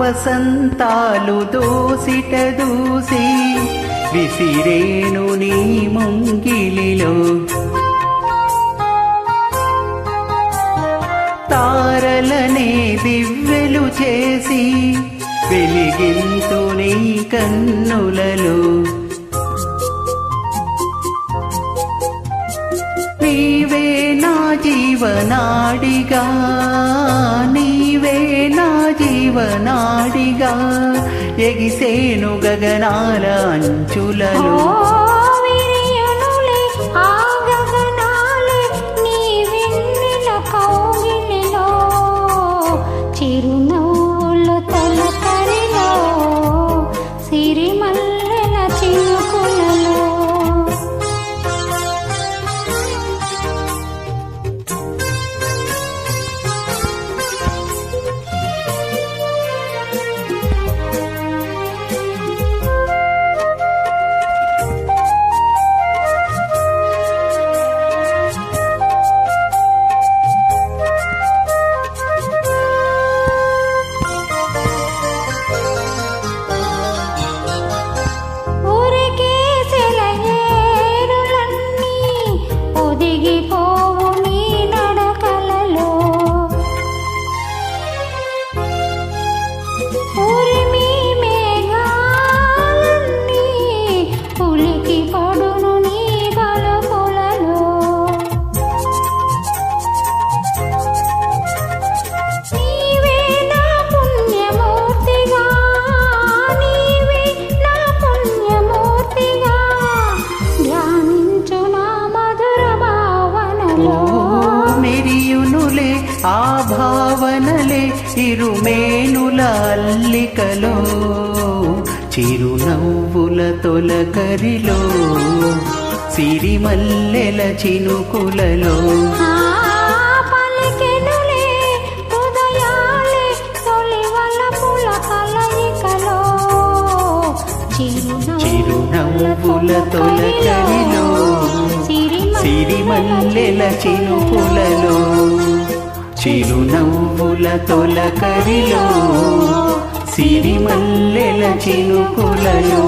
వసంతాలు దోసిట దూసి విసిరేను నీ ముంగిలిలో. తారలనే దివ్యలు చేసి వెలిగింతు నీ కన్నులలో. నీవే నా జీవనాడిగా జీవనాడిగా ఎగిసేను గగనాల అంచులలో. ఆ భావనలే ఇరుమేనుల అల్లికలో చిరునవ్వుల తొలకరిలో సిరిమల్లెల చినుకులలో. చిరునవ్వుల తొలకరిలో సిరిమల్లెల చినుకులలో. చిరునవ్వుల తొలకరిలో సిరిమల్లెల చినుకులలో.